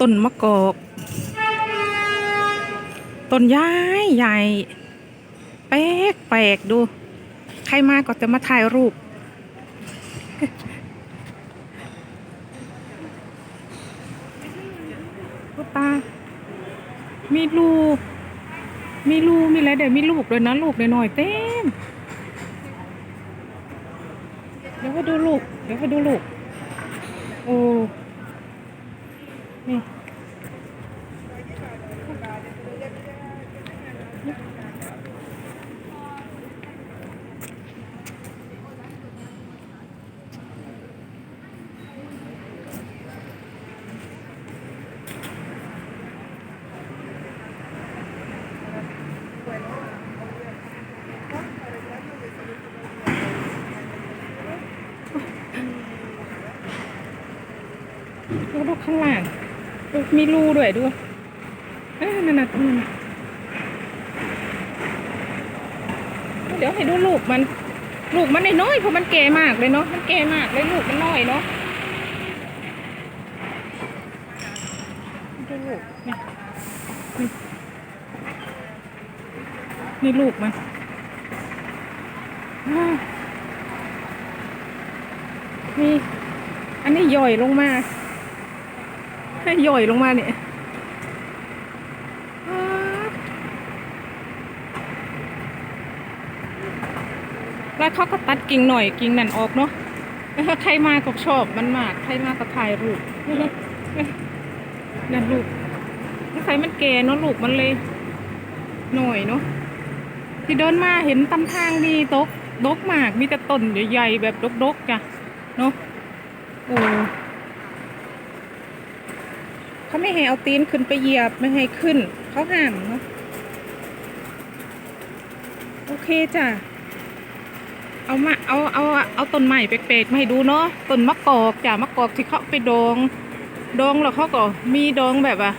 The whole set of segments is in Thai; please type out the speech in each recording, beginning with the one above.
ต้นมะกอก ต้นย้ายใหญ่ แปลกแปลกดู ใครมาก็จะมาถ่ายรูปลูกตามีลูก มีลูก มีอะไรเดี๋ยวมีลูกเลยนะ ลูกหน่อยเต็ม เดี๋ยวไปดูลูก เดี๋ยวไปดูลูก โอ้ นี่แล้วดูข้างหล่าง มีรูด้วยด้วยเอ้ยนั่นน่ะตรงนั้นน่ะเดี๋ยวให้ดูลูกมัน ลูกมันน้อยเพราะมันแก่มากเลยเนาะ มันแก่มากเลยลูกมันน้อยเนาะดูลูกนี่นี่นี่ลูกมันอ้าวนี่อันนี้ย่อยลงมา ให้ย่อยลงมาเนี่ยแล้วเขาก็ตัดกิ่งหน่อยกิ่งนั่นออกเนาะใครมาก็ชอบมันมากใครมาก็ถ่ายรูปนั่นลูกใครมันแก่เนาะลูกมันเลย หน่อยเนาะที่เดินมาเห็นตำทางมีตกดกมาก มีแต่ต้นใหญ่ๆแบบดกๆจ้ะเนาะโอ้ เขาไม่ให้เอาตีนขึ้นไปเหยียบไม่ให้ขึ้น เขาห้ามเนาะโอเคจ้ะเอามาเอาเอาเอาต้นใหม่เปลกๆมาให้ดูเนาะต้นมะกอกจ้ะมะกอกที่เขาไปดอง ดองแล้วเขาก็มีดองแบบว่า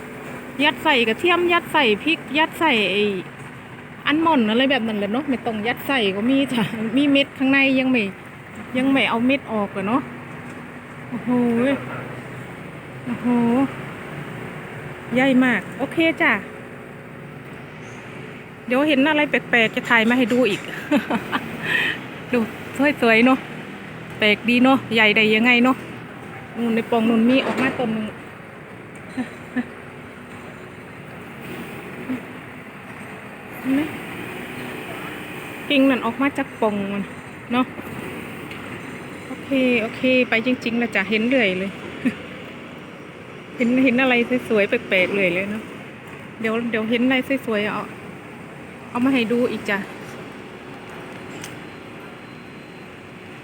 ยัดใส่กระเทียมยัดใส่พริกยัดใส่ไออันหม่อนอะไรแบบนั้นแหละเนาะไม่ต้องยัดใส่ก็มีจ้ะมีเม็ดข้างในยังไม่ยังไม่เอาเม็ดออกเลยเนาะโอ้โหโอ้โห ใหญ่มาก โอเคจ้ะ เดี๋ยวเห็นอะไรแปลกๆ จะถ่ายมาให้ดูอีก ดูสวยๆเนาะแปลกดีเนาะใหญ่ใดยังไงเนาะนู่นในปองนู่นมีออกมาต้นหนึงเห็นไหมกิ่งนั่นออกมาจากปองมันเนาะโอเค โอเค ไปจริงๆนะจ๊ะเห็นเรื่อยเลย เห็นเห็นอะไรสวยๆแปลกๆเลยเลยเนาะเดี๋ยวเดี๋ยวเห็นอะไรสวยๆเอาเอามาให้ดูอีกจ้ะ